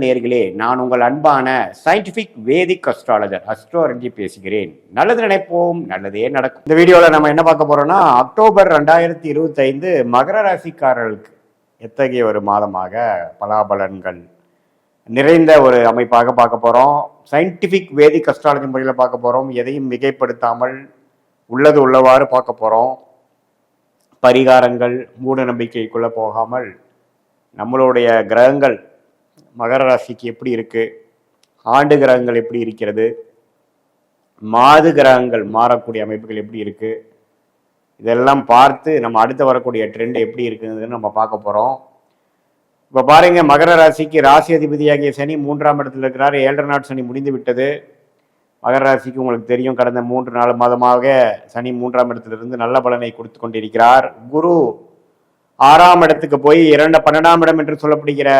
நேர்களே நான் உங்கள் அன்பான சயின்டிபிக் வேதிக் அஸ்ட்ராலஜர் அஸ்ட்ரோலஜி பேசுகிறேன். நல்லது நினைப்போம் நல்லதே நடக்கும். இந்த வீடியோவில் நம்ம என்ன பார்க்க போறோம்னா அக்டோபர் ரெண்டாயிரத்தி இருபத்தைந்து மகர ராசிக்காரர்களுக்கு எத்தகைய ஒரு மாதமாக பலாபலன்கள் நிறைந்த ஒரு அமைப்பாக பார்க்க போறோம். சயின்டிபிக் வேதிக் அஸ்ட்ராலஜி முறையில் பார்க்க போறோம். எதையும் மிகைப்படுத்தாமல் உள்ளது உள்ளவாறு பார்க்க போறோம். பரிகாரங்கள் மூட நம்பிக்கைக்குள்ள போகாமல் நம்மளுடைய கிரகங்கள் மகர ராசிக்கு எப்படி இருக்கு? ஆண்டு கிரகங்கள் எப்படி இருக்கிறது? மாது கிரகங்கள் மாறக்கூடிய அமைப்புகள் எப்படி இருக்கு? இதெல்லாம் பார்த்து நம்ம அடுத்து வரக்கூடிய ட்ரெண்ட் எப்படி இருக்குதுன்னு நம்ம பார்க்க போறோம். இப்போ பாருங்க மகர ராசிக்கு ராசி அதிபதியாகிய சனி மூன்றாம் இடத்துல இருக்கிறார். ஏழரை நாட் சனி முடிந்து விட்டது. மகர ராசிக்கு உங்களுக்கு தெரியும் கடந்த மூன்று நாலு மாதமாக சனி மூன்றாம் இடத்திலிருந்து நல்ல பலனை கொடுத்து கொண்டிருக்கிறார். குரு ஆறாம் இடத்துக்கு போய் இரண்டு பன்னெண்டாம் இடம் என்று சொல்லப்படுகிற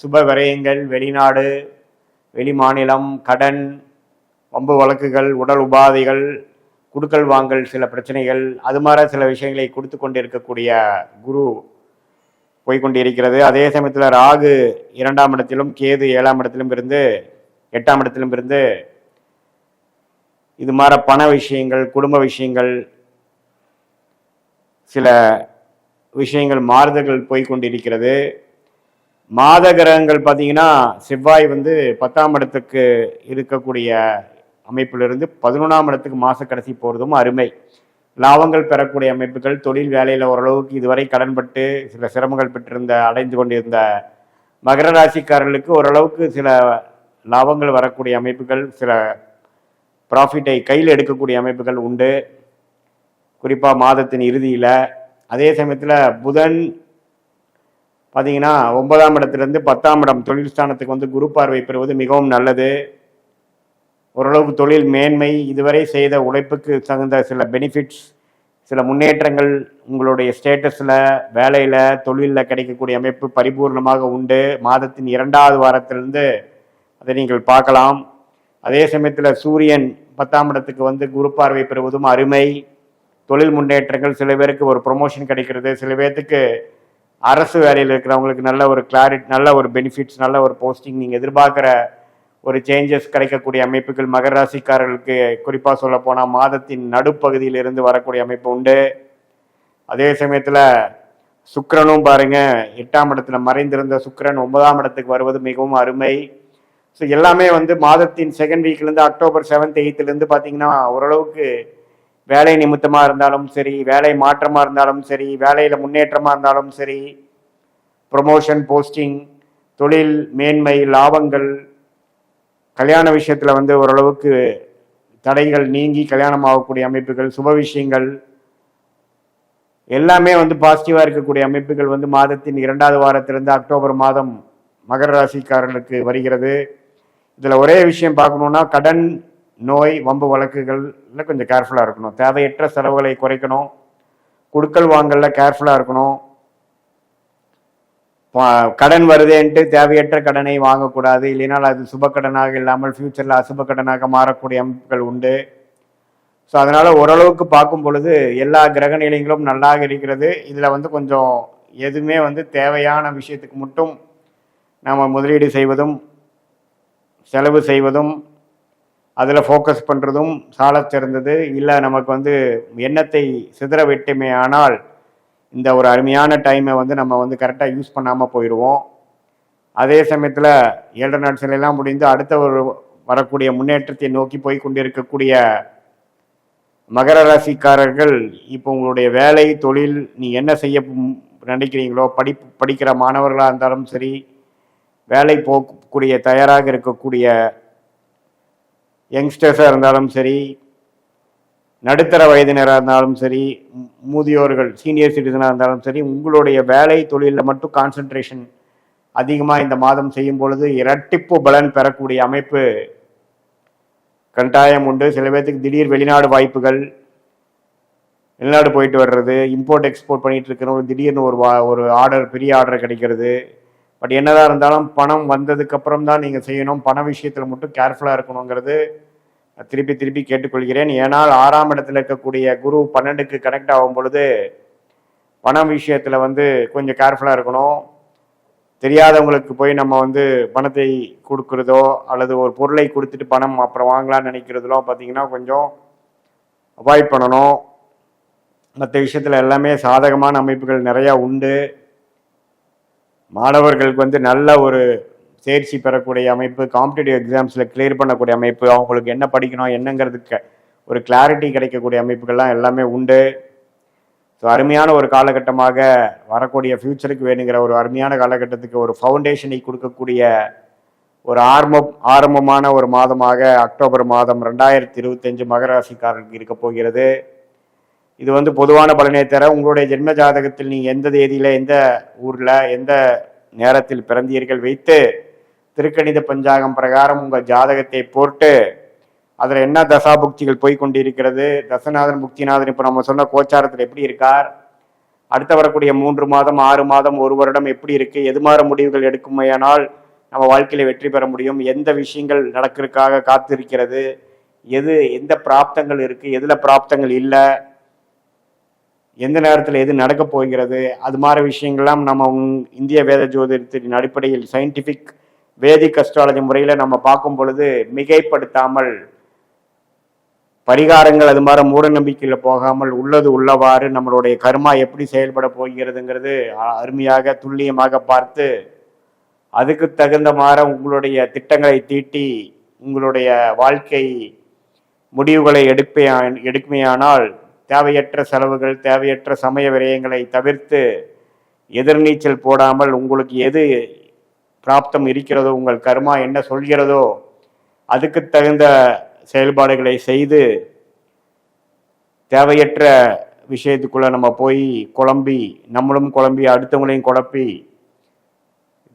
சுப விரயங்கள் வெளிநாடு வெளி மாநிலம் கடன் வம்பு வழக்குகள் உடல் உபாதைகள் குடுக்கல் வாங்கல் சில பிரச்சனைகள் அது மாதிரி சில விஷயங்களை கொடுத்து கொண்டிருக்கக்கூடிய குரு போய்கொண்டிருக்கிறது அதே சமயத்தில் ராகு இரண்டாம் இடத்திலும் கேது ஏழாம் இடத்திலும் இருந்து எட்டாம் இடத்திலும் இருந்து இது மாதிரி பண விஷயங்கள் குடும்ப விஷயங்கள் சில விஷயங்கள் மாறுதல்கள் போய்கொண்டிருக்கிறது. மாத கிரகங்கள் பார்த்தீங்கன்னா செவ்வாய் வந்து பத்தாம் இடத்துக்கு இருக்கக்கூடிய அமைப்பிலிருந்து பதினொன்றாம் இடத்துக்கு மாத கடைசி போகிறதும் அருமை. லாபங்கள் பெறக்கூடிய அமைப்புகள் தொழில் வேலையில் ஓரளவுக்கு இதுவரை கடன்பட்டு சில சிரமங்கள் பெற்றிருந்த அடைந்து கொண்டிருந்த மகர ராசிக்காரர்களுக்கு ஓரளவுக்கு சில லாபங்கள் வரக்கூடிய அமைப்புகள் சில ப்ராஃபிட்டை கையில் எடுக்கக்கூடிய அமைப்புகள் உண்டு. குறிப்பாக மாதத்தின் இறுதியில் அதே சமயத்தில் புதன் பார்த்தீங்கன்னா ஒன்பதாம் இடத்துலேருந்து பத்தாம் இடம் தொழில் ஸ்தானத்துக்கு வந்து குரு பார்வை பெறுவது மிகவும் நல்லது. ஓரளவுக்கு தொழில் மேன்மை இதுவரை செய்த உழைப்புக்கு தகுந்த சில பெனிஃபிட்ஸ் சில முன்னேற்றங்கள் உங்களுடைய ஸ்டேட்டஸில் வேலையில் தொழிலில் கிடைக்கக்கூடிய அமைப்பு பரிபூர்ணமாக உண்டு. மாதத்தின் இரண்டாவது வாரத்திலிருந்து அதை நீங்கள் பார்க்கலாம். அதே சமயத்தில் சூரியன் பத்தாம் இடத்துக்கு வந்து குரு பார்வை பெறுவதும் அருமை. தொழில் முன்னேற்றங்கள் சில பேருக்கு ஒரு ப்ரொமோஷன் கிடைக்கிறது. சில பேர்த்துக்கு அரசு வேலையில் இருக்கிறவங்களுக்கு நல்ல ஒரு கிளாரிட்டி நல்ல ஒரு பெனிஃபிட்ஸ் நல்ல ஒரு போஸ்டிங் நீங்கள் எதிர்பார்க்குற ஒரு சேஞ்சஸ் கிடைக்கக்கூடிய அமைப்புகள் மகர ராசிக்காரர்களுக்கு குறிப்பாக சொல்ல போனால் மாதத்தின் நடுப்பகுதியிலிருந்து வரக்கூடிய அமைப்பு உண்டு. அதே சமயத்தில் சுக்கரனும் பாருங்கள் எட்டாம் இடத்துல மறைந்திருந்த சுக்கரன் ஒன்பதாம் இடத்துக்கு வருவது மிகவும் அருமை. ஸோ எல்லாமே வந்து மாதத்தின் செகண்ட் வீக்லேருந்து அக்டோபர் செவன்த் எயித்துலேருந்து பார்த்தீங்கன்னா ஓரளவுக்கு வேலை நிமித்தமாக இருந்தாலும் சரி வேலை மாற்றமாக இருந்தாலும் சரி வேலையில் முன்னேற்றமாக இருந்தாலும் சரி ப்ரொமோஷன் போஸ்டிங் தொழில் மேன்மை லாபங்கள் கல்யாண விஷயத்தில் வந்து ஓரளவுக்கு தடைகள் நீங்கி கல்யாணம் ஆகக்கூடிய அமைப்புகள் சுப விஷயங்கள் எல்லாமே வந்து பாசிட்டிவாக இருக்கக்கூடிய அமைப்புகள் வந்து மாதத்தின் இரண்டாவது வாரத்திலிருந்து அக்டோபர் மாதம் மகர ராசிக்காரர்களுக்கு வருகிறது. இதில் ஒரே விஷயம் பார்க்கணுன்னா கடன் நோய் வம்பு வழக்குகளில் கொஞ்சம் கேர்ஃபுல்லாக இருக்கணும். தேவையற்ற செலவுகளை குறைக்கணும். கொடுக்கல் வாங்கல கேர்ஃபுல்லாக இருக்கணும். கடன் வருதேன்ட்டு தேவையற்ற கடனை வாங்கக்கூடாது. இல்லைனால் அது சுப கடனாக இல்லாமல் ஃப்யூச்சரில் அசுப கடனாக மாறக்கூடிய அமைப்புகள் உண்டு. ஸோ அதனால் ஓரளவுக்கு பார்க்கும் பொழுது எல்லா கிரக நிலைகளும் நல்லாக இருக்கிறது. இதில் வந்து கொஞ்சம் எதுவுமே வந்து தேவையான விஷயத்துக்கு மட்டும் நாம் முதலீடு செய்வதும் செலவு செய்வதும் அதில் ஃபோக்கஸ் பண்ணுறதும் சாலச்சிறந்தது இல்லை நமக்கு வந்து எண்ணத்தை சிதற விட்டுமே ஆனால் இந்த ஒரு அருமையான டைமை வந்து நம்ம வந்து கரெக்டாக யூஸ் பண்ணாமல் போயிடுவோம். அதே சமயத்தில் ஏழரை நாட்களெல்லாம் முடிந்து அடுத்த ஒரு வரக்கூடிய முன்னேற்றத்தை நோக்கி போய் கொண்டிருக்கக்கூடிய மகர ராசிக்காரர்கள் இப்போ உங்களுடைய வேலை தொழில் நீ என்ன செய்ய நினைக்கிறீங்களோ படி படிக்கிற மாணவர்களாக இருந்தாலும் சரி வேலை போகக்கூடிய தயாராக இருக்கக்கூடிய யங்ஸ்டர்ஸாக இருந்தாலும் சரி நடுத்தர வயதினராக இருந்தாலும் சரி முதியோர்கள் சீனியர் சிட்டிசனாக இருந்தாலும் சரி உங்களுடைய வேலை தொழிலில் மட்டும் கான்சன்ட்ரேஷன் அதிகமாக இந்த மாதம் செய்யும் பொழுது இரட்டிப்பு பலன் பெறக்கூடிய அமைப்பு கட்டாயம் உண்டு. சில பேர்த்துக்கு திடீர் வெளிநாடு வாய்ப்புகள் வெளிநாடு போயிட்டு வர்றது இம்போர்ட் எக்ஸ்போர்ட் பண்ணிட்டு இருக்கிறவங்க திடீர்னு ஒரு வா ஒரு ஆர்டர் பெரிய ஆர்டர் கிடைக்கிறது. பட் என்னதான் இருந்தாலும் பணம் வந்ததுக்கு அப்புறம் தான் நீங்கள் செய்யணும். பண விஷயத்தில் மட்டும் கேர்ஃபுல்லாக இருக்கணுங்கிறது திருப்பி திருப்பி கேட்டுக்கொள்கிறேன். ஏனால் ஆறாம் இடத்துல இருக்கக்கூடிய குரு பன்னெண்டுக்கு கனெக்ட் ஆகும் பொழுது பணம் விஷயத்தில் வந்து கொஞ்சம் கேர்ஃபுல்லாக இருக்கணும். தெரியாதவங்களுக்கு போய் நம்ம வந்து பணத்தை கொடுக்குறதோ அல்லது ஒரு பொருளை கொடுத்துட்டு பணம் அப்புறம் வாங்கலாம்னு நினைக்கிறதுலாம் பார்த்தீங்கன்னா கொஞ்சம் அவாய்ட் பண்ணணும். மற்ற விஷயத்தில் எல்லாமே சாதகமான அமைப்புகள் நிறையா உண்டு. மாணவர்களுக்கு வந்து நல்ல ஒரு தேர்ச்சி பெறக்கூடிய அமைப்பு காம்படிட்டிவ் எக்ஸாம்ஸில் கிளியர் பண்ணக்கூடிய அமைப்பு அவங்களுக்கு என்ன படிக்கணும் என்னங்கிறதுக்கு ஒரு கிளாரிட்டி கிடைக்கக்கூடிய அமைப்புகள்லாம் எல்லாமே உண்டு. ஸோ அருமையான ஒரு காலகட்டமாக வரக்கூடிய ஃப்யூச்சருக்கு வேணுங்கிற ஒரு அருமையான காலகட்டத்துக்கு ஒரு ஃபவுண்டேஷனை கொடுக்கக்கூடிய ஒரு ஆரம்பம் ஆரம்பமான ஒரு மாதமாக அக்டோபர் மாதம் ரெண்டாயிரத்தி இருபத்தஞ்சு மகராசிக்காரர்களுக்கு இருக்க போகிறது. இது வந்து பொதுவான பலனை தர உங்களுடைய ஜென்ம ஜாதகத்தில் நீங்கள் எந்த தேதியில் எந்த ஊரில் எந்த நேரத்தில் பிறந்தீர்கள் வைத்து திருக்கணித பஞ்சாகம் பிரகாரம் உங்கள் ஜாதகத்தை போட்டு அதில் என்ன தசா புக்திகள் போய் கொண்டிருக்கிறது தசநாதன் புக்திநாதன் இப்போ நம்ம சொன்ன கோச்சாரத்தில் எப்படி இருக்கார் அடுத்த வரக்கூடிய மூன்று மாதம் ஆறு மாதம் ஒரு வருடம் எப்படி இருக்குது எது மாற முடிவுகள் எடுக்குமையானால் நம்ம வாழ்க்கையில் வெற்றி பெற முடியும் எந்த விஷயங்கள் நடக்கிறதுக்காக காத்திருக்கிறது எது எந்த பிராப்தங்கள் இருக்குது எதில் பிராப்தங்கள் இல்லை எந்த நேரத்தில் எது நடக்க போகிறது அது மாதிரி விஷயங்கள்லாம் நம்ம உங்- இந்திய வேத ஜோதிடத்தின் அடிப்படையில் சயின்டிஃபிக் வேதிக் அஸ்ட்ராலஜி முறையில் நம்ம பார்க்கும் பொழுது மிகைப்படுத்தாமல் பரிகாரங்கள் அது மாதிரி மூட நம்பிக்கையில் போகாமல் உள்ளது உள்ளவாறு நம்மளுடைய கர்மா எப்படி செயல்பட போகிறதுங்கிறது அ- அருமையாக துல்லியமாக பார்த்து அதுக்கு தகுந்த மாதிரி உங்களுடைய திட்டங்களை தீட்டி உங்களுடைய வாழ்க்கை முடிவுகளை எடுப்பே எடுக்குமையானால் தேவையற்ற செலவுகள் தேவையற்ற சமய விரயங்களை தவிர்த்து எதிர்நீச்சல் போடாமல் உங்களுக்கு எது பிராப்தம் இருக்கிறதோ உங்கள் கர்மா என்ன சொல்கிறதோ அதுக்கு தகுந்த செயல்பாடுகளை செய்து தேவையற்ற விஷயத்துக்குள்ள நம்ம போய் குழம்பி நம்மளும் குழம்பி அடுத்தவங்களையும் குழப்பி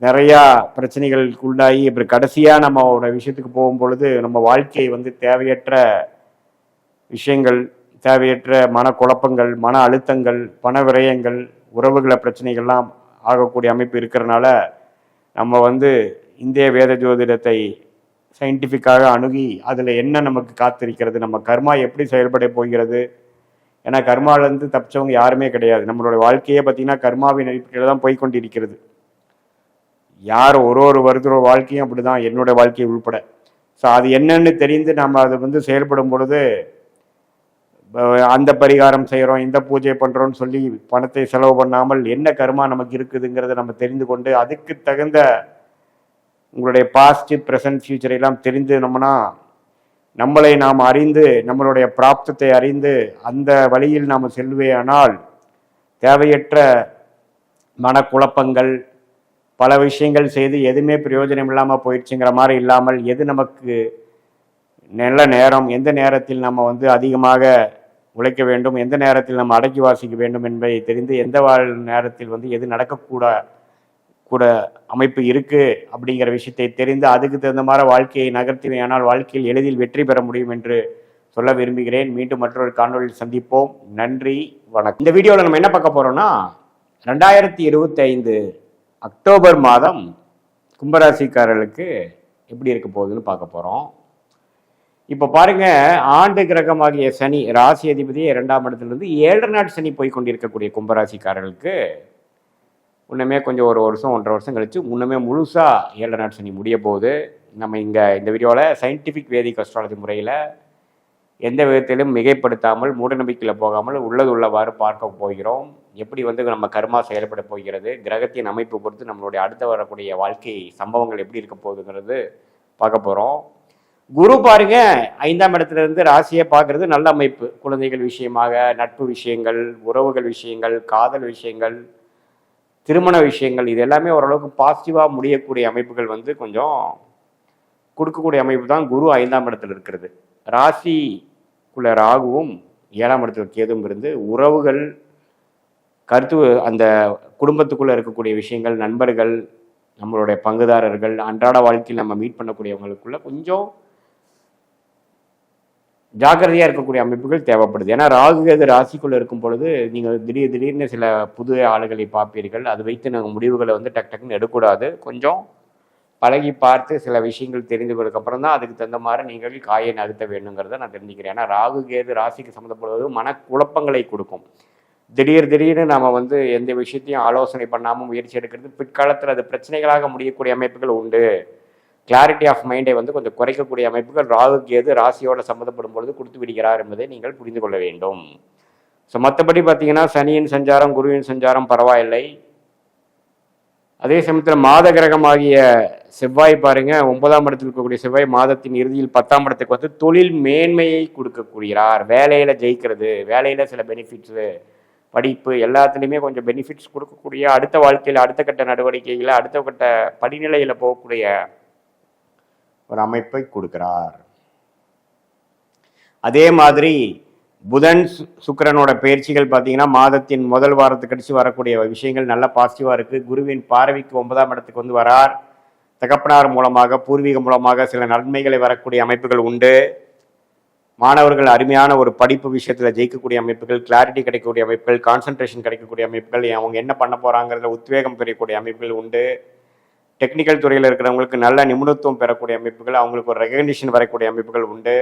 நிறையா பிரச்சனைகளுக்கு உள்ளாகி இப்படி கடைசியாக நம்ம ஒரு விஷயத்துக்கு போகும் பொழுது நம்ம வாழ்க்கை வந்து தேவையற்ற விஷயங்கள் தேவையற்ற மனக்குழப்பங்கள் மன அழுத்தங்கள் பண விரயங்கள் உறவுகள பிரச்சனைகள்லாம் ஆகக்கூடிய அமைப்பு இருக்கிறனால நம்ம வந்து இந்திய வேத ஜோதிடத்தை சயின்டிஃபிக்காக அணுகி அதில் என்ன நமக்கு காத்திருக்கிறது நம்ம கர்மா எப்படி செயல்பட போகிறது? ஏன்னா கர்மாவிலேருந்து தப்பிச்சவங்க யாருமே கிடையாது. நம்மளுடைய வாழ்க்கையே பார்த்தீங்கன்னா கர்மாவின் அடிப்படையில் தான் போய் யார் ஒரு ஒரு வருத்தரோட வாழ்க்கையும் அப்படிதான் என்னோட வாழ்க்கையை உள்பட. ஸோ அது என்னன்னு தெரிந்து நம்ம அதை வந்து செயல்படும் பொழுது அந்த பரிகாரம் செய்கிறோம் இந்த பூஜை பண்ணுறோம்னு சொல்லி பணத்தை செலவு பண்ணாமல் என்ன கருமா நமக்கு இருக்குதுங்கிறத நம்ம தெரிந்து கொண்டு அதுக்கு தகுந்த உங்களுடைய பாஸ்ட் ப்ரெசன்ட் ஃபியூச்சர் எல்லாம் தெரிந்துனோம்னா நம்மளை நாம் அறிந்து நம்மளுடைய பிராப்தத்தை அறிந்து அந்த வழியில் நாம் செல்வேயானால் தேவையற்ற மனக்குழப்பங்கள் பல விஷயங்கள் செய்து எதுவுமே பிரயோஜனம் இல்லாமல் போயிடுச்சுங்கிற மாதிரி இல்லாமல் எது நமக்கு நல்ல நேரம் எந்த நேரத்தில் நம்ம வந்து அதிகமாக உழைக்க வேண்டும் எந்த நேரத்தில் நம்ம அடக்கி வாசிக்க வேண்டும் என்பதை தெரிந்து எந்த வாழ் நேரத்தில் வந்து எது நடக்கக்கூட கூட அமைப்பு இருக்குது அப்படிங்கிற விஷயத்தை தெரிந்து அதுக்கு தகுந்த மாதிரி வாழ்க்கையை நகர்த்துவேயானால் வாழ்க்கையில் எளிதில் வெற்றி பெற முடியும் என்று சொல்ல விரும்புகிறேன். மீண்டும் மற்றொரு காணொலியில் சந்திப்போம். நன்றி வணக்கம். இந்த வீடியோவில் நம்ம என்ன பார்க்க போகிறோம்னா ரெண்டாயிரத்தி இருபத்தைந்து அக்டோபர் மாதம் கும்பராசிக்காரர்களுக்கு எப்படி இருக்க போகுதுன்னு பார்க்க போகிறோம் இப்போ பாருங்க ஆண்டு கிரகமாகிய சனி ராசி அதிபதி இரண்டாம் இடத்துலேருந்து ஏழரை நாட் சனி போய் கொண்டிருக்கக்கூடிய கும்பராசிக்காரர்களுக்கு இன்னுமே கொஞ்சம் ஒரு வருஷம் ஒன்றரை வருஷம் கழிச்சு இன்னுமே முழுசாக ஏழு நாட் சனி முடிய போகுது. நம்ம இங்கே இந்த வீடியோவில் சயின்டிஃபிக் வேதிக் அஸ்ட்ராலஜி முறையில் எந்த விதத்திலும் மிகைப்படுத்தாமல் மூடநம்பிக்கையில் போகாமல் உள்ளது உள்ளவாறு பார்க்க போகிறோம். எப்படி வந்து நம்ம கர்மா செயல்பட போகிறது கிரகத்தின் அமைப்பு பொறுத்து நம்மளுடைய அடுத்து வரக்கூடிய வாழ்க்கை சம்பவங்கள் எப்படி இருக்க போகுதுங்கிறது பார்க்க போகிறோம் குரு பாருங்க ஐந்தாம் இடத்துல இருந்து ராசியை பார்க்கறது நல்ல அமைப்பு. குழந்தைகள் விஷயமாக நட்பு விஷயங்கள் உறவுகள் விஷயங்கள் காதல் விஷயங்கள் திருமண விஷயங்கள் இது எல்லாமே ஓரளவுக்கு பாசிட்டிவாக முடியக்கூடிய அமைப்புகள் வந்து கொஞ்சம் கொடுக்கக்கூடிய அமைப்பு தான் குரு ஐந்தாம் இடத்துல இருக்கிறது. ராசிக்குள்ள ராகுவும் ஏழாம் இடத்துல கேதும் இருந்து உறவுகள் கருத்து அந்த குடும்பத்துக்குள்ளே இருக்கக்கூடிய விஷயங்கள் நண்பர்கள் நம்மளுடைய பங்குதாரர்கள் அன்றாட வாழ்க்கையில் நம்ம மீட் பண்ணக்கூடியவங்களுக்குள்ள கொஞ்சம் ஜாக்கிரதையாக இருக்கக்கூடிய அமைப்புகள் தேவைப்படுது. ஏன்னா ராகு கேது ராசிக்குள்ளே இருக்கும் பொழுது நீங்கள் திடீர் திடீர்னு சில புது ஆளுகளை பார்ப்பீர்கள். அது வைத்து நாங்கள் முடிவுகளை வந்து டக் டக்குன்னு எடுக்கக்கூடாது. கொஞ்சம் பழகி பார்த்து சில விஷயங்கள் தெரிந்து அப்புறம் தான் அதுக்கு தகுந்த மாதிரி நீங்கள் காயை நகர்த்த வேணுங்கிறத நான் தெரிஞ்சுக்கிறேன். ஏன்னா ராகு கேது ராசிக்கு சம்மந்தப்படுவது மனக்குழப்பங்களை கொடுக்கும். திடீர் திடீர்னு நாம் வந்து எந்த விஷயத்தையும் ஆலோசனை பண்ணாமல் முயற்சி எடுக்கிறது பிற்காலத்தில் அது பிரச்சனைகளாக முடியக்கூடிய அமைப்புகள் உண்டு. கிளாரிட்டி ஆஃப் மைண்டை வந்து கொஞ்சம் குறைக்கக்கூடிய அமைப்புகள் ராகு கேது ராசியோட சம்மந்தப்படும் பொழுது கொடுத்து விடுகிறார் என்பதை நீங்கள் புரிந்து கொள்ள வேண்டும். ஸோ மற்றபடி பார்த்தீங்கன்னா சனியின் சஞ்சாரம் குருவின் சஞ்சாரம் பரவாயில்லை. அதே சமயத்தில் மாத கிரகமாகிய செவ்வாய் பாருங்க ஒன்பதாம் இடத்தில் இருக்கக்கூடிய செவ்வாய் மாதத்தின் இறுதியில் பத்தாம் இடத்துக்கு வந்து தொழில் மேன்மையை கொடுக்கக்கூடியார் வேலையில் ஜெயிக்கிறது வேலையில் சில பெனிஃபிட்ஸு படிப்பு எல்லாத்துலேயுமே கொஞ்சம் பெனிஃபிட்ஸ் கொடுக்கக்கூடிய அடுத்த வாழ்க்கையில் அடுத்த கட்ட நடவடிக்கைகளை அடுத்த கட்ட படிநிலையில் போகக்கூடிய ஒரு அமைப்பை கொடுக்கிறார். அதே மாதிரி புதன் சு- சுக்கிரனோட பயிற்சிகள் பார்த்தீங்கன்னா மாதத்தின் முதல் வாரத்துக்கு கடிச்சு வரக்கூடிய விஷயங்கள் நல்ல பாசிட்டிவாக இருக்குது குருவின் பார்வைக்கு ஒன்பதாம் இடத்துக்கு வந்து வரார். தகப்பனார் மூலமாக பூர்வீகம் மூலமாக சில நன்மைகளை வரக்கூடிய அமைப்புகள் உண்டு. மாணவர்கள் அருமையான ஒரு படிப்பு விஷயத்தில் ஜெயிக்கக்கூடிய அமைப்புகள் கிளாரிட்டி கிடைக்கக்கூடிய அமைப்புகள் கான்சன்ட்ரேஷன் கிடைக்கக்கூடிய அமைப்புகள் அவங்க என்ன பண்ண போகிறாங்கிறதுல உத்வேகம் பெறக்கூடிய அமைப்புகள் உண்டு. டெக்னிக்கல் துறையில் இருக்கிறவங்களுக்கு நல்ல நிபுணத்துவம் பெறக்கூடிய அமைப்புகள் அவங்களுக்கு ஒரு ரெகக்னிஷன் வரக்கூடிய அமைப்புகள் உண்டு.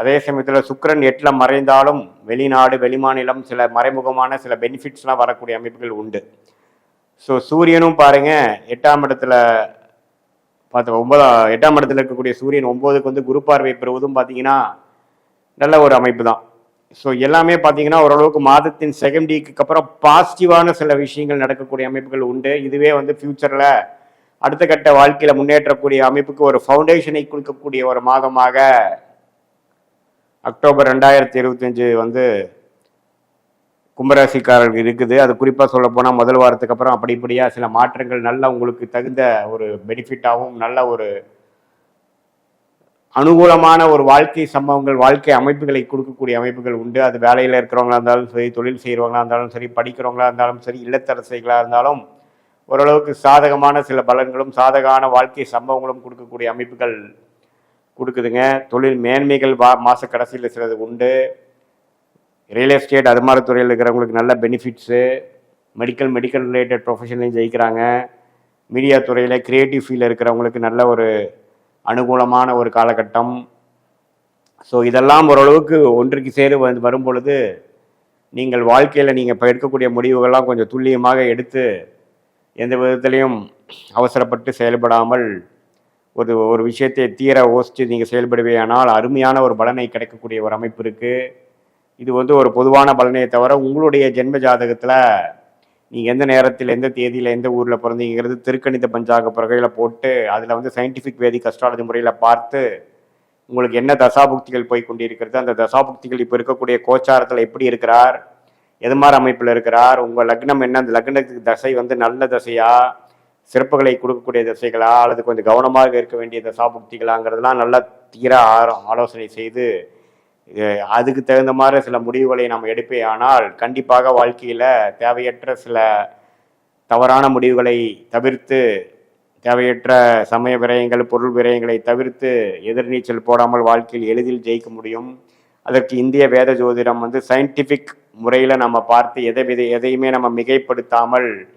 அதே சமயத்தில் சுக்கரன் எட்டில் மறைந்தாலும் வெளிநாடு வெளிமாநிலம் சில மறைமுகமான சில பெனிஃபிட்ஸ்லாம் வரக்கூடிய அமைப்புகள் உண்டு. ஸோ சூரியனும் பாருங்கள் எட்டாம் இடத்துல பார்த்து ஒன்பதாம் எட்டாம் இடத்துல இருக்கக்கூடிய சூரியன் ஒம்போதுக்கு வந்து குரு பார்வை பெறுவதும் பார்த்தீங்கன்னா நல்ல ஒரு அமைப்பு தான். ஸோ எல்லாமே பார்த்தீங்கன்னா ஓரளவுக்கு மாதத்தின் செகண்ட் வீக்கு அப்புறம் பாசிட்டிவான சில விஷயங்கள் நடக்கக்கூடிய அமைப்புகள் உண்டு. இதுவே வந்து ஃப்யூச்சரில் அடுத்த கட்ட வாழ்க்கையில் முன்னேற்றக்கூடிய அமைப்புக்கு ஒரு ஃபவுண்டேஷனை கொடுக்கக்கூடிய ஒரு மாதமாக அக்டோபர் ரெண்டாயிரத்தி இருபத்தஞ்சு வந்து கும்பராசிக்காரர்கள் இருக்குது. அது குறிப்பாக சொல்ல போனால் முதல் வாரத்துக்கு அப்புறம் அப்படி இப்படியாக சில மாற்றங்கள் நல்ல உங்களுக்கு தகுந்த ஒரு பெனிஃபிட்டாகவும் நல்ல ஒரு அனுகூலமான ஒரு வாழ்க்கை சம்பவங்கள் வாழ்க்கை அமைப்புகளை கொடுக்கக்கூடிய அமைப்புகள் உண்டு. அது வேலையில் இருக்கிறவங்களா இருந்தாலும் சரி தொழில் செய்கிறவங்களா இருந்தாலும் சரி படிக்கிறவங்களா இருந்தாலும் சரி இல்லத்தரசைகளாக இருந்தாலும் ஓரளவுக்கு சாதகமான சில பலன்களும் சாதகமான வாழ்க்கை சம்பவங்களும் கொடுக்கக்கூடிய அமைப்புகள் கொடுக்குதுங்க. தொழில் மேன்மைகள் வா மாத கடைசியில் சிலது உண்டு. ரியல் எஸ்டேட் அது மாதிரி துறையில் இருக்கிறவங்களுக்கு நல்ல பெனிஃபிட்ஸு மெடிக்கல் மெடிக்கல் ரிலேட்டட் ப்ரொஃபஷன்லையும் ஜெயிக்கிறாங்க. மீடியா துறையில் க்ரியேட்டிவ் ஃபீல்டில் இருக்கிறவங்களுக்கு நல்ல ஒரு அனுகூலமான ஒரு காலகட்டம். ஸோ இதெல்லாம் ஓரளவுக்கு ஒன்றுக்கு சேரு வந்து வரும் பொழுது நீங்கள் வாழ்க்கையில் நீங்கள் இப்போ எடுக்கக்கூடிய முடிவுகள்லாம் கொஞ்சம் துல்லியமாக எடுத்து எந்த விதத்திலையும் அவசரப்பட்டு செயல்படாமல் ஒரு ஒரு விஷயத்தை தீர ஓசித்து நீங்கள் செயல்படுவேயானால் அருமையான ஒரு பலனை கிடைக்கக்கூடிய ஒரு அமைப்பு இருக்குது இது வந்து ஒரு பொதுவான பலனையை தவிர உங்களுடைய ஜென்ம ஜாதகத்தில் நீங்கள் எந்த நேரத்தில் எந்த தேதியில் எந்த ஊரில் பிறந்தீங்கிறது திருக்கணித பஞ்சாங்க பிறகையில் போட்டு அதில் வந்து சயின்டிஃபிக் வேதிக் அஸ்ட்ராலஜி முறையில் பார்த்து உங்களுக்கு என்ன தசாபுக்திகள் போய் கொண்டிருக்கிறது அந்த தசாபுக்திகள் இப்போ இருக்கக்கூடிய கோச்சாரத்தில் எப்படி இருக்கிறார் எது மாதிரி அமைப்பில் இருக்கிறார்? உங்கள் லக்னம் என்ன? அந்த லக்னத்துக்கு தசை வந்து நல்ல தசையா? சிறப்புகளை கொடுக்கக்கூடிய தசைகளா? அல்லது கொஞ்சம் கவனமாக இருக்க வேண்டிய தசாபுக்திகளாங்கிறதுலாம் நல்லா தீர ஆரோ- ஆலோசனை செய்து அதுக்கு தகுந்த மாதிரி சில முடிவுகளை நாம் எடுப்பே ஆனால் கண்டிப்பாக வாழ்க்கையில் தேவையற்ற சில தவறான முடிவுகளை தவிர்த்து தேவையற்ற சமய விரயங்கள் பொருள் விரயங்களை தவிர்த்து எதிர்நீச்சல் போடாமல் வாழ்க்கையில் எளிதில் ஜெயிக்க முடியும். அதற்கு இந்திய வேத ஜோதிடம் வந்து சயின்டிஃபிக் முறையில் நம்ம பார்த்து எதை விதை எதையுமே நம்ம மிகைப்படுத்தாமல்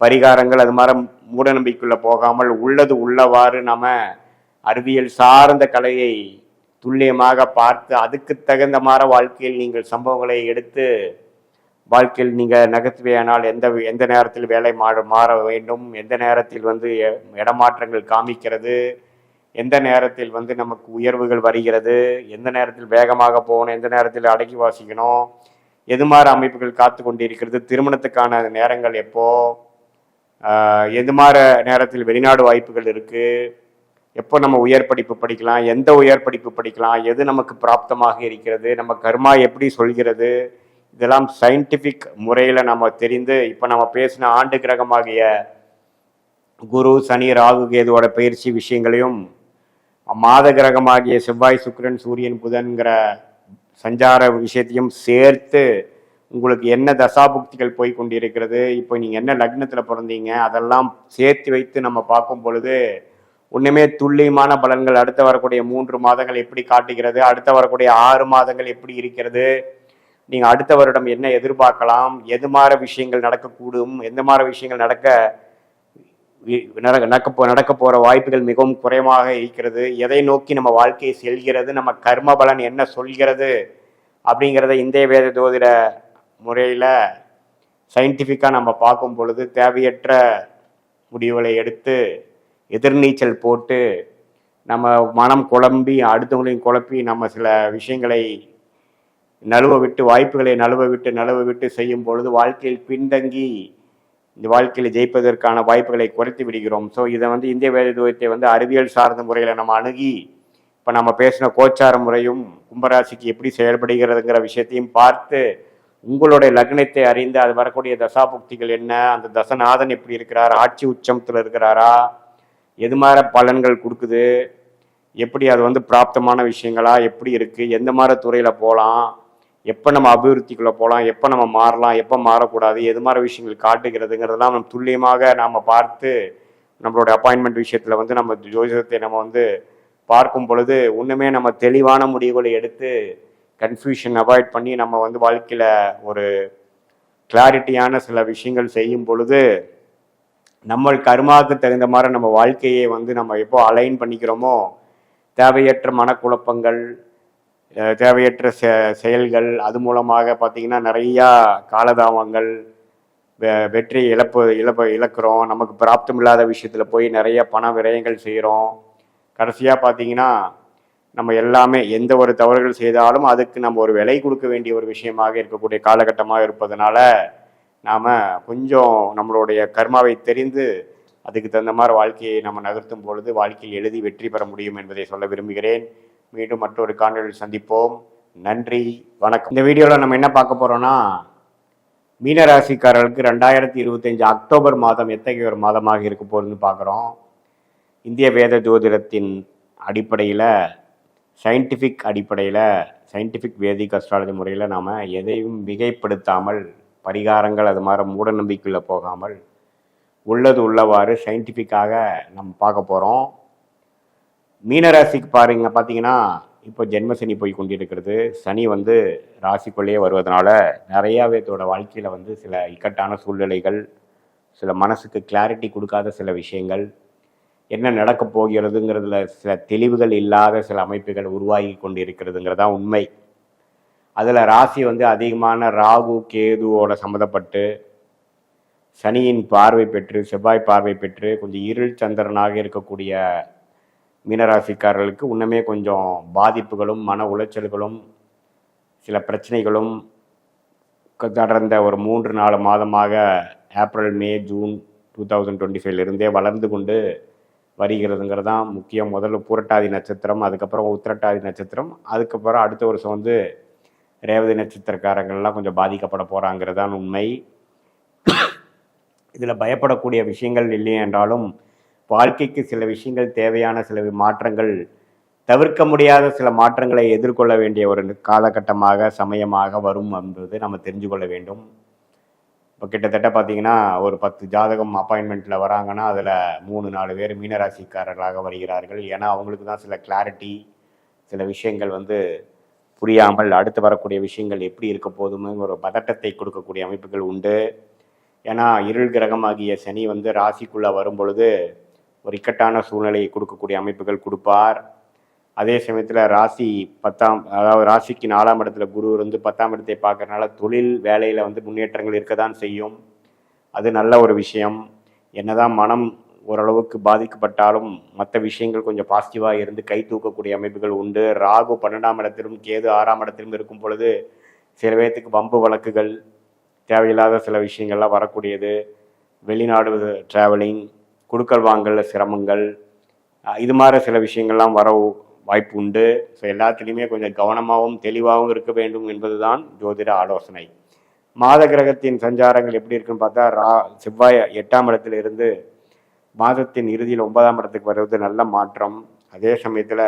பரிகாரங்கள் அது மாதிரி மூடநம்பிக்குள்ளே போகாமல் உள்ளது உள்ளவாறு நம்ம அறிவியல் சார்ந்த கலையை துல்லியமாக பார்த்து அதுக்கு தகுந்த மாதிரி வாழ்க்கையில் நீங்கள் சம்பவங்களை எடுத்து வாழ்க்கையில் நீங்கள் நகர்த்துவையானால் எந்த எந்த நேரத்தில் வேலை மாற மாற வேண்டும்? எந்த நேரத்தில் வந்து எ- இடமாற்றங்கள் காமிக்கிறது? எந்த நேரத்தில் வந்து நமக்கு உயர்வுகள் வருகிறது? எந்த நேரத்தில் வேகமாக போகணும்? எந்த நேரத்தில் அடக்கி வாசிக்கணும்? எதுமாறு அமைப்புகள் காத்து கொண்டிருக்கிறது? திருமணத்துக்கான நேரங்கள் எப்போ? எதுமாற நேரத்தில் வெளிநாடு வாய்ப்புகள் இருக்கு? எப்போ நம்ம உயர் படிப்பு படிக்கலாம்? எந்த உயர் படிப்பு படிக்கலாம்? எது நமக்கு பிராப்தமாக இருக்கிறது? நம்ம கர்மா எப்படி சொல்கிறது? இதெல்லாம் சயின்டிஃபிக் முறையில் நம்ம தெரிந்து இப்போ நம்ம பேசின ஆண்டு கிரகமாகிய குரு சனி ராகு கேதுவோட பயிற்சி விஷயங்களையும் மாத கிரகமாகிய செவ்வாய் சுக்கிரன் சூரியன் புதன்கிற சஞ்சார விஷயத்தையும் சேர்த்து உங்களுக்கு என்ன தசாபுக்திகள் போய் கொண்டிருக்கிறது இப்போ நீங்கள் என்ன லக்னத்தில் பிறந்தீங்க அதெல்லாம் சேர்த்து வைத்து நம்ம பார்க்கும் பொழுது ஒன்றுமே துல்லியமான பலன்கள் அடுத்து வரக்கூடிய மூன்று மாதங்கள் எப்படி காட்டுகிறது அடுத்து வரக்கூடிய ஆறு மாதங்கள் எப்படி இருக்கிறது நீங்கள் அடுத்த வருடம் என்ன எதிர்பார்க்கலாம் எது மாதிரி விஷயங்கள் நடக்கக்கூடும் எந்த மாதிரி விஷயங்கள் நடக்க நடக்க நடக்க நடக்க போகிற வாய்ப்புகள் மிகவும் குறைவாக இருக்கிறது. எதை நோக்கி நம்ம வாழ்க்கை செல்கிறது? நம்ம கர்ம பலன் என்ன சொல்கிறது? அப்படிங்கிறத இந்திய வேத ஜோதிட முறையில் சயின்டிஃபிக்காக நம்ம பார்க்கும் பொழுது தேவையற்ற முடிவுகளை எடுத்து எதிர்நீச்சல் போட்டு நம்ம மனம் குழம்பி அடுத்தவங்களையும் குழப்பி நம்ம சில விஷயங்களை நழுவ விட்டு வாய்ப்புகளை நழுவ விட்டு நழுவ விட்டு செய்யும் பொழுது வாழ்க்கையில் பின்தங்கி இந்த வாழ்க்கையில் ஜெயிப்பதற்கான வாய்ப்புகளை குறைத்து விடுகிறோம். ஸோ இதை வந்து இந்திய வேதத்துவத்தை வந்து அறிவியல் சார்ந்த முறையில் நம்ம அணுகி இப்போ நம்ம பேசின கோச்சார முறையும் கும்பராசிக்கு எப்படி செயல்படுகிறதுங்கிற விஷயத்தையும் பார்த்து உங்களுடைய லக்னத்தை அறிந்து அது வரக்கூடிய தசாபுக்திகள் என்ன அந்த தசநாதன் எப்படி இருக்கிறார் ஆட்சி உச்சமத்தில் இருக்கிறாரா எது மாதிரி பலன்கள் கொடுக்குது எப்படி அது வந்து பிராப்தமான விஷயங்களா எப்படி இருக்குது எந்த மாதிரி துறையில் போகலாம் எப்போ நம்ம அபிவிருத்திக்குள்ளே போகலாம் எப்போ நம்ம மாறலாம் எப்போ மாறக்கூடாது எது மாதிரி விஷயங்கள் காட்டுகிறதுங்கிறதெல்லாம் நம்ம துல்லியமாக நாம் பார்த்து நம்மளோட அப்பாயின்மெண்ட் விஷயத்தில் வந்து நம்ம ஜோதிடத்தை நம்ம வந்து பார்க்கும் பொழுது ஒன்றுமே நம்ம தெளிவான முடிவுகளை எடுத்து கன்ஃபியூஷன் அவாய்ட் பண்ணி நம்ம வந்து வாழ்க்கையில் ஒரு கிளாரிட்டியான சில விஷயங்கள் செய்யும் பொழுது நம்ம கருமாவுக்கு தகுந்த மாதிரி நம்ம வாழ்க்கையை வந்து நம்ம எப்போ அலைன் பண்ணிக்கிறோமோ தேவையற்ற மனக்குழப்பங்கள் தேவையற்ற செ செயல்கள் அது மூலமாக பார்த்தீங்கன்னா நிறையா காலதாமங்கள் வெ- வெற்றி இழப்பு இழப்பு இழக்கிறோம். நமக்கு பிராப்தம் இல்லாத விஷயத்தில் போய் நிறைய பண விரயங்கள் செய்கிறோம் கடைசியாக பார்த்தீங்கன்னா நம்ம எல்லாமே எந்த ஒரு தவறுகள் செய்தாலும் அதுக்கு நம்ம ஒரு விலை கொடுக்க வேண்டிய ஒரு விஷயமாக இருக்கக்கூடிய காலகட்டமாக இருப்பதனால நாம் கொஞ்சம் நம்மளுடைய கர்மாவை தெரிந்து அதுக்கு தகுந்த மாதிரி வாழ்க்கையை நம்ம நகர்த்தும் பொழுது வாழ்க்கையில் எழுதி வெற்றி பெற முடியும் என்பதை சொல்ல விரும்புகிறேன். மீண்டும் மற்றொரு காணொலியில் சந்திப்போம். நன்றி வணக்கம். இந்த வீடியோவில் நம்ம என்ன பார்க்க போகிறோம்னா மீனராசிக்காரர்களுக்கு ரெண்டாயிரத்தி இருபத்தஞ்சு அக்டோபர் மாதம் எத்தகைய ஒரு மாதமாக இருக்க போகுதுன்னு பார்க்குறோம். இந்திய வேத ஜோதிடத்தின் அடிப்படையில் சயின்டிஃபிக் அடிப்படையில் சயின்டிஃபிக் வேதிக் அஸ்ட்ராலஜி முறையில் நாம் எதையும் மிகைப்படுத்தாமல் பரிகாரங்கள் அது மாதிரி மூட நம்பிக்கையில் போகாமல் உள்ளது உள்ளவாறு சயின்டிஃபிக்காக நம்ம பார்க்க போகிறோம் மீனராசிக்கு பாருங்க பார்த்தீங்கன்னா இப்போ ஜென்மசனி போய் கொண்டிருக்கிறது. சனி வந்து ராசிக்குள்ளேயே வருவதனால நிறையாவே பேர்த்தோட வாழ்க்கையில் வந்து சில இக்கட்டான சூழ்நிலைகள் சில மனசுக்கு கிளாரிட்டி கொடுக்காத சில விஷயங்கள் என்ன நடக்கப் போகிறதுங்கிறதுல சில தெளிவுகள் இல்லாத சில அமைப்புகள் உருவாகி கொண்டு தான் உண்மை. அதில் ராசி வந்து அதிகமான ராகு கேதுவோட சம்மந்தப்பட்டு சனியின் பார்வை பெற்று செவ்வாய் பார்வை பெற்று கொஞ்சம் இருள் சந்திரனாக இருக்கக்கூடிய மீனராசிக்காரர்களுக்கு இன்னுமே கொஞ்சம் பாதிப்புகளும் மன உளைச்சல்களும் சில பிரச்சனைகளும் தொடர்ந்த ஒரு மூன்று நாலு மாதமாக April May June two thousand twenty ஃபைவ்லேருந்தே வளர்ந்து கொண்டு வருகிறதுங்கிறது தான் முக்கியம். முதல்ல பூரட்டாதி நட்சத்திரம் அதுக்கப்புறம் உத்திரட்டாதி நட்சத்திரம் அதுக்கப்புறம் அடுத்த வருஷம் வந்து ரேவதி நட்சத்திரக்காரங்கள்லாம் கொஞ்சம் பாதிக்கப்பட போகிறாங்கிறது தான் உண்மை. இதில் பயப்படக்கூடிய விஷயங்கள் இல்லை என்றாலும் வாழ்க்கைக்கு சில விஷயங்கள் தேவையான சில மாற்றங்கள் தவிர்க்க முடியாத சில மாற்றங்களை எதிர்கொள்ள வேண்டிய ஒரு காலகட்டமாக சமயமாக வரும் என்பது நம்ம தெரிஞ்சு கொள்ள வேண்டும். இப்போ கிட்டத்தட்ட பார்த்தீங்கன்னா ஒரு பத்து ஜாதகம் அப்பாயின்மெண்ட்டில் வராங்கன்னா அதில் மூணு நாலு பேர் மீனராசிக்காரர்களாக வருகிறார்கள். ஏன்னா அவங்களுக்கு தான் சில கிளாரிட்டி சில விஷயங்கள் வந்து புரியாமல் அடுத்து வரக்கூடிய விஷயங்கள் எப்படி இருக்க போதுமே ஒரு பதட்டத்தை கொடுக்கக்கூடிய அமைப்புகள் உண்டு. ஏன்னா இருள் கிரகமாகிய சனி வந்து ராசிக்குள்ளே வரும் பொழுது ஒரு இக்கட்டான சூழ்நிலையை கொடுக்கக்கூடிய அமைப்புகள் கொடுப்பார். அதே சமயத்தில் ராசி பத்தாம் அதாவது ராசிக்கு நாலாம் இடத்துல குரு இருந்து பத்தாம் இடத்தை பார்க்கறனால தொழில் வேலையில் வந்து முன்னேற்றங்கள் இருக்க தான் செய்யும். அது நல்ல ஒரு விஷயம். என்னதான் மனம் ஓரளவுக்கு பாதிக்கப்பட்டாலும் மற்ற விஷயங்கள் கொஞ்சம் பாசிட்டிவாக இருந்து கை தூக்கக்கூடிய அமைப்புகள் உண்டு. ராகு பன்னெண்டாம் இடத்திலும் கேது ஆறாம் இடத்திலும் இருக்கும் பொழுது சில பேர்த்துக்கு வம்பு வழக்குகள் தேவையில்லாத சில விஷயங்கள்லாம் வரக்கூடியது. வெளிநாடு ட்ராவலிங் குடுக்கல் வாங்கல சிரமங்கள். இது மாதிரி சில விஷயங்கள்லாம் வர வாய்ப்பு உண்டு. ஸோ எல்லாத்துலேயுமே கொஞ்சம் கவனமாகவும் தெளிவாகவும் இருக்க வேண்டும் என்பதுதான் ஜோதிட ஆலோசனை. மாத கிரகத்தின் சஞ்சாரங்கள் எப்படி இருக்குன்னு பார்த்தா ரா செவ்வாய் எட்டாம் இடத்திலிருந்து மாதத்தின் இறுதியில் ஒன்பதாம் இடத்துக்கு வருவது நல்ல மாற்றம். அதே சமயத்தில்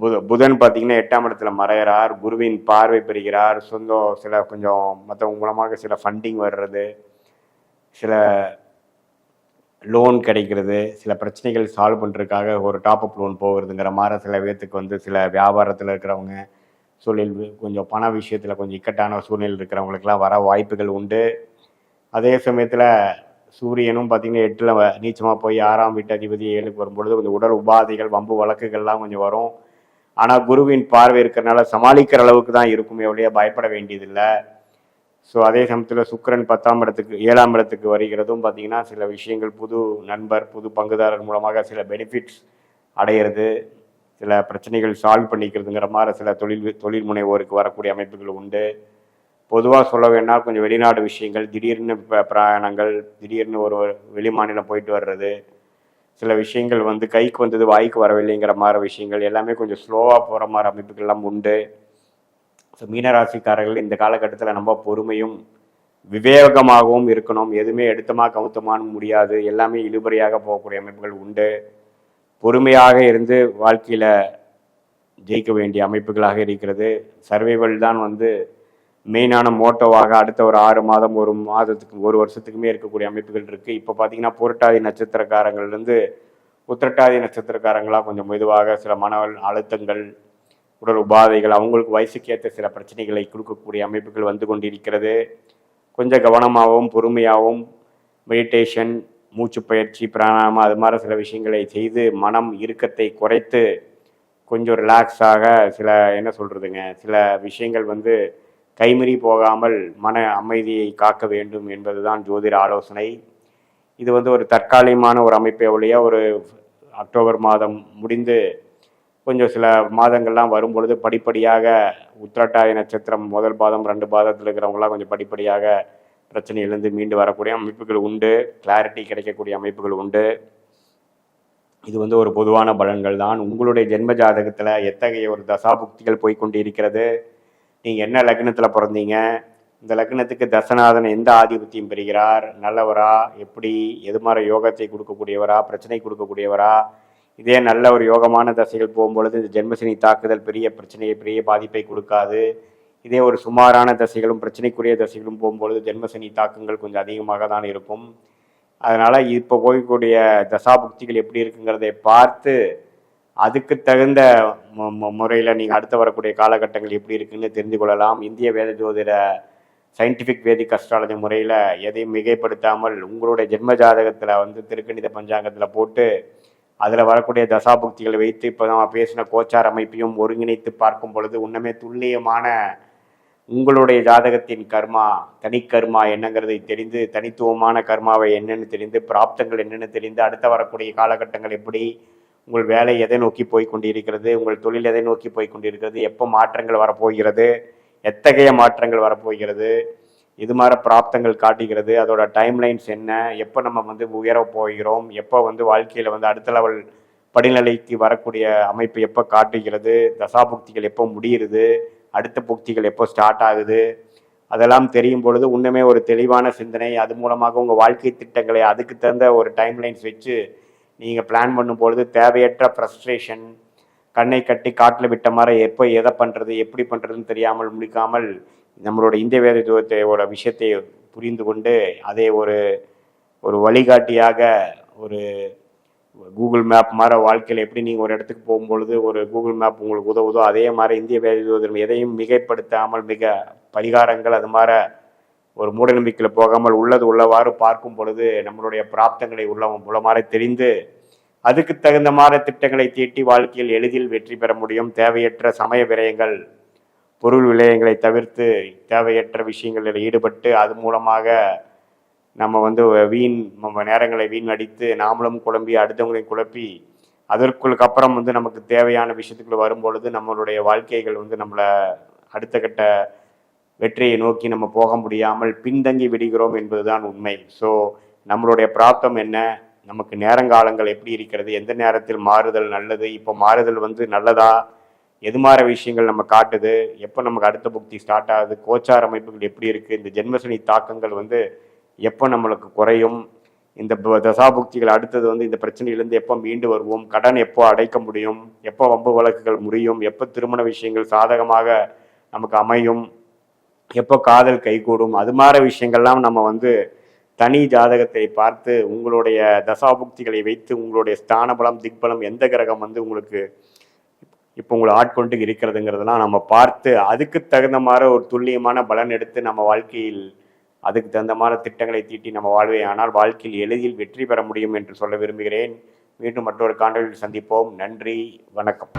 புத புதன் பார்த்தீங்கன்னா எட்டாம் இடத்துல மறையிறார். குருவின் பார்வை பெறுகிறார். சொந்தம் சில கொஞ்சம் மற்றவங்க மூலமாக சில ஃபண்டிங் வர்றது. சில லோன் கிடைக்கிறது சில பிரச்சனைகள் சால்வ் பண்ணுறதுக்காக ஒரு டாப் அப் லோன் போகிறதுங்கிற மாதிரி சில பேர்த்துக்கு வந்து சில வியாபாரத்தில் இருக்கிறவங்க சூழல் கொஞ்சம் பண விஷயத்தில் கொஞ்சம் இக்கட்டான சூழ்நிலை இருக்கிறவங்களுக்கெல்லாம் வர வாய்ப்புகள் உண்டு. அதே சமயத்தில் சூரியனும் பார்த்தீங்கன்னா எட்டில் நீச்சமாக போய் ஆறாம் வீட்டு அதிபதி ஏழுக்கு வரும்பொழுது கொஞ்சம் உடல் உபாதைகள் வம்பு வழக்குகள்லாம் கொஞ்சம் வரும். ஆனால் குருவின் பார்வை இருக்கிறனால சமாளிக்கிற அளவுக்கு தான் இருக்குமே ஒழிய பயப்பட வேண்டியதில்லை. ஸோ அதே சமயத்தில் சுக்கிரன் பத்தாம் இடத்துக்கு ஏழாம் இடத்துக்கு வருகிறதும் பார்த்தீங்கன்னா சில விஷயங்கள் புது நண்பர் புது பங்குதாரர் மூலமாக சில பெனிஃபிட்ஸ் அடையிறது சில பிரச்சனைகள் சால்வ் பண்ணிக்கிறதுங்கிற மாதிரி சில தொழில் தொழில் முனைவோருக்கு வரக்கூடிய அமைப்புகள் உண்டு. பொதுவாக சொல்ல வேணால் கொஞ்சம் வெளிநாடு விஷயங்கள் திடீர்னு ப- பிரயாணங்கள் திடீர்னு ஒரு வெளி மாநிலம் போயிட்டு வர்றது சில விஷயங்கள் வந்து கைக்கு வந்தது வாய்க்கு வரவில்லைங்கிற மாதிரி விஷயங்கள் எல்லாமே கொஞ்சம் ஸ்லோவாக போகிற மாதிரி அமைப்புகள்லாம் உண்டு. ஸோ மீனராசிக்காரர்கள் இந்த காலகட்டத்தில் நம்ம பொறுமையும் விவேகமாகவும் இருக்கணும். எதுவுமே எடுத்தமாக கவுத்தமான்னு முடியாது. எல்லாமே இழுபறியாக போகக்கூடிய அமைப்புகள் உண்டு. பொறுமையாக இருந்து வாழ்க்கையில் ஜெயிக்க வேண்டிய அமைப்புகளாக இருக்கிறது. சர்வைவல் தான் வந்து மெயினான மோட்டோவாக அடுத்த ஒரு ஆறு மாதம் ஒரு மாதத்துக்கு ஒரு வருஷத்துக்குமே இருக்கக்கூடிய அமைப்புகள் இருக்குது இப்போ பார்த்தீங்கன்னா புரட்டாதி நட்சத்திரக்காரங்கள்லேருந்து உத்திரட்டாதி நட்சத்திரக்காரங்களாக கொஞ்சம் மெதுவாக சில மன அழுத்தங்கள் உடல் உபாதைகள் அவங்களுக்கு வயசுக்கேற்ற சில பிரச்சனைகளை கொடுக்கக்கூடிய அமைப்புகள் வந்து கொண்டிருக்கிறது. கொஞ்சம் கவனமாகவும் பொறுமையாகவும் மெடிடேஷன் மூச்சு பயிற்சி பிராணாயாமம் அது மாதிரி சில விஷயங்களை செய்து மனம் இறுக்கத்தை குறைத்து கொஞ்சம் ரிலாக்ஸாக சில என்ன சொல்கிறதுங்க சில விஷயங்கள் வந்து கைமறி போகாமல் மன அமைதியை காக்க வேண்டும் என்பது தான் ஜோதிட ஆலோசனை. இது வந்து ஒரு தற்காலிகமான ஒரு அமைப்பை ஒழிய ஒரு அக்டோபர் மாதம் முடிந்து கொஞ்சம் சில மாதங்கள்லாம் வரும்பொழுது படிப்படியாக உத்திரட்டாய நட்சத்திரம் முதல் பாதம் ரெண்டு பாதத்தில் இருக்கிறவங்களாம் கொஞ்சம் படிப்படியாக பிரச்சனையிலேருந்து மீண்டு வரக்கூடிய அமைப்புகள் உண்டு. கிளாரிட்டி கிடைக்கக்கூடிய அமைப்புகள் உண்டு. இது வந்து ஒரு பொதுவான பலன்கள் தான். உங்களுடைய ஜென்ம ஜாதகத்தில் எத்தகைய ஒரு தசாபுக்திகள் போய்க்கொண்டு இருக்கிறது நீங்கள் என்ன லக்னத்தில் பிறந்தீங்க? இந்த லக்னத்துக்கு தசநாதன் எந்த ஆதிபத்தியம் பெறுகிறார்? நல்லவரா? எப்படி? எது மாதிரி யோகத்தை கொடுக்கக்கூடியவரா? பிரச்சனை கொடுக்கக்கூடியவரா? இதே நல்ல ஒரு யோகமான தசைகள் போகும்பொழுது இந்த ஜென்மசனி தாக்குதல் பெரிய பிரச்சனையை பெரிய பாதிப்பை கொடுக்காது. இதே ஒரு சுமாரான தசைகளும் பிரச்சனைக்குரிய தசைகளும் போகும்பொழுது ஜென்மசனி தாக்கங்கள் கொஞ்சம் அதிகமாக தான் இருக்கும். அதனால் இப்போ போய்க்கூடிய தசாபுக்திகள் எப்படி இருக்குங்கிறதை பார்த்து அதுக்கு தகுந்த முறையில் நீங்கள் அடுத்து வரக்கூடிய காலகட்டங்கள் எப்படி இருக்குன்னு தெரிந்து கொள்ளலாம். இந்திய வேத ஜோதிட சயின்டிஃபிக் வேதிக் அஸ்ட்ராலஜி முறையில் எதையும் மிகைப்படுத்தாமல் உங்களுடைய ஜென்ம ஜாதகத்தில் வந்து திருக்கணித பஞ்சாங்கத்தில் போட்டு அதில் வரக்கூடிய தசாபுக்திகளை வைத்து இப்போ நம்ம பேசின கோச்சார் அமைப்பையும் ஒருங்கிணைத்து பார்க்கும் பொழுது உண்மையே துல்லியமான உங்களுடைய ஜாதகத்தின் கர்மா தனிக்கர்மா என்னங்கிறதை தெரிந்து தனித்துவமான கர்மாவை என்னென்னு தெரிந்து பிராப்தங்கள் என்னென்னு தெரிந்து அடுத்த வரக்கூடிய காலகட்டங்கள் எப்படி உங்கள் வேலை எதை நோக்கி போய் கொண்டிருக்கிறது உங்கள் தொழில் எதை நோக்கி போய் கொண்டிருக்கிறது எப்போ மாற்றங்கள் வரப்போகிறது எத்தகைய மாற்றங்கள் வரப்போகிறது இது மாதிரி பிராப்தங்கள் காட்டுகிறது. அதோட டைம்லைன்ஸ் என்ன? எப்போ நம்ம வந்து உயர போகிறோம்? எப்போ வந்து வாழ்க்கையில் வந்து அடுத்த லெவல் படிநிலைக்கு வரக்கூடிய அமைப்பு எப்போ காட்டுகிறது? தசாபுக்திகள் எப்போ முடியுது? அடுத்த புக்திகள் எப்போ ஸ்டார்ட் ஆகுது? அதெல்லாம் தெரியும் பொழுது இன்னுமே ஒரு தெளிவான சிந்தனை. அது மூலமாக உங்கள் வாழ்க்கை திட்டங்களை அதுக்கு தகுந்த ஒரு டைம்லைன்ஸ் வச்சு நீங்கள் பிளான் பண்ணும் பொழுது தேவையற்ற ஃப்ரஸ்ட்ரேஷன் கண்ணை கட்டி காட்டில் விட்ட மாதிரி எப்போ எதை பண்ணுறது எப்படி பண்ணுறதுன்னு தெரியாமல் முடிக்காமல் நம்மளோட இந்திய வேத விஷயத்தை புரிந்து கொண்டு அதை ஒரு ஒரு வழிகாட்டியாக ஒரு கூகுள் மேப் மாதிரி வாழ்க்கையில் எப்படி நீங்கள் ஒரு இடத்துக்கு போகும்பொழுது ஒரு கூகுள் மேப் உங்களுக்கு உதவுதோ அதே மாதிரி இந்திய வேத எதையும் மிகைப்படுத்தாமல் மிக பரிகாரங்கள் அது மாதிரி ஒரு மூடநம்பிக்கையில் போகாமல் உள்ளது உள்ளவாறு பார்க்கும் பொழுது நம்மளுடைய பிராப்தங்களை உள்ள உளமாற தெரிந்து அதுக்கு தகுந்த மாதிரி திட்டங்களை தீட்டி வாழ்க்கையில் எளிதில் வெற்றி பெற முடியும். தேவையற்ற சமய விரயங்கள் பொருள் விலையங்களை தவிர்த்து தேவையற்ற விஷயங்களில் ஈடுபட்டு அது மூலமாக நம்ம வந்து வீண் நம்ம நேரங்களை வீண் அடித்து நாமளும் குழம்பி அடுத்தவங்களையும் குழப்பி அதற்குள்ளுக்கு அப்புறம் வந்து நமக்கு தேவையான விஷயத்துக்குள்ள வரும்பொழுது நம்மளுடைய வாழ்க்கைகள் வந்து நம்மளை அடுத்த கட்ட வெற்றியை நோக்கி நம்ம போக முடியாமல் பின்தங்கி விடுகிறோம் என்பதுதான் உண்மை. ஸோ நம்மளுடைய பிராப்தம் என்ன? நமக்கு நேரங்காலங்கள் எப்படி இருக்கிறது? எந்த நேரத்தில் மாறுதல் நல்லது? இப்போ மாறுதல் வந்து நல்லதா? எது மாதிரி விஷயங்கள் நம்ம காட்டுது? எப்போ நமக்கு அடுத்த புக்தி ஸ்டார்ட் ஆகுது? கோச்சார் அமைப்புகள் எப்படி இருக்குது இந்த ஜென்மசனி தாக்கங்கள் வந்து எப்போ நம்மளுக்கு குறையும்? இந்த ப- தசாபுக்திகள் அடுத்தது வந்து இந்த பிரச்சனையிலேருந்து எப்போ மீண்டு வருவோம்? கடன் எப்போ அடைக்க முடியும்? எப்போ வம்பு வழக்குகள் முடியும் எப்போ திருமண விஷயங்கள் சாதகமாக நமக்கு அமையும்? எப்போ காதல் கைகூடும்? அது மாதிரி விஷயங்கள்லாம் நம்ம வந்து தனி ஜாதகத்தை பார்த்து உங்களுடைய தசாபுக்திகளை வைத்து உங்களுடைய ஸ்தான பலம் திக்பலம் எந்த கிரகம் வந்து உங்களுக்கு இப்போ உங்களை ஆட்கொண்டு இருக்கிறதுங்கிறதெல்லாம் நம்ம பார்த்து அதுக்கு தகுந்த மாதிரி ஒரு துல்லியமான பலன் எடுத்து நம்ம வாழ்க்கையில் அதுக்கு தகுந்த மாதிரி திட்டங்களை தீட்டி நம்ம வாழ்வே. ஆனால் வாழ்க்கையில் எளிதில் வெற்றி பெற முடியும் என்று சொல்ல விரும்புகிறேன். மீண்டும் மற்றொரு காணொலியில் சந்திப்போம். நன்றி. வணக்கம்.